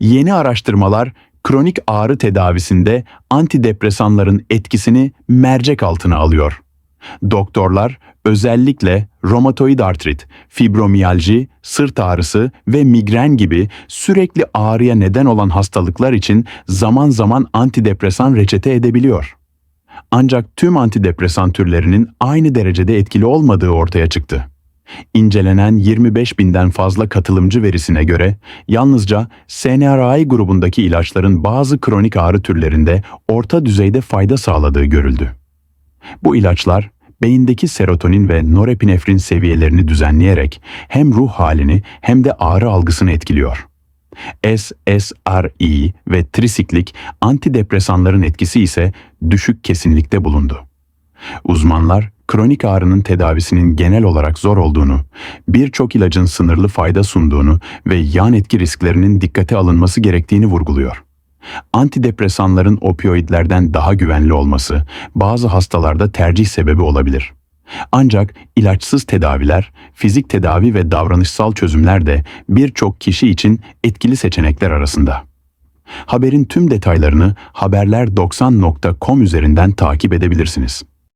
Yeni araştırmalar kronik ağrı tedavisinde antidepresanların etkisini mercek altına alıyor. Doktorlar özellikle romatoid artrit, fibromiyalji, sırt ağrısı ve migren gibi sürekli ağrıya neden olan hastalıklar için zaman zaman antidepresan reçete edebiliyor. Ancak tüm antidepresan türlerinin aynı derecede etkili olmadığı ortaya çıktı. İncelenen 25 binden fazla katılımcı verisine göre yalnızca SNRI grubundaki ilaçların bazı kronik ağrı türlerinde orta düzeyde fayda sağladığı görüldü. Bu ilaçlar beyindeki serotonin ve norepinefrin seviyelerini düzenleyerek hem ruh halini hem de ağrı algısını etkiliyor. SSRI ve trisiklik antidepresanların etkisi ise düşük kesinlikte bulundu. Uzmanlar, kronik ağrının tedavisinin genel olarak zor olduğunu, birçok ilacın sınırlı fayda sunduğunu ve yan etki risklerinin dikkate alınması gerektiğini vurguluyor. Antidepresanların opioidlerden daha güvenli olması bazı hastalarda tercih sebebi olabilir. Ancak ilaçsız tedaviler, fizik tedavi ve davranışsal çözümler de birçok kişi için etkili seçenekler arasında. Haberin tüm detaylarını haberler90.com üzerinden takip edebilirsiniz.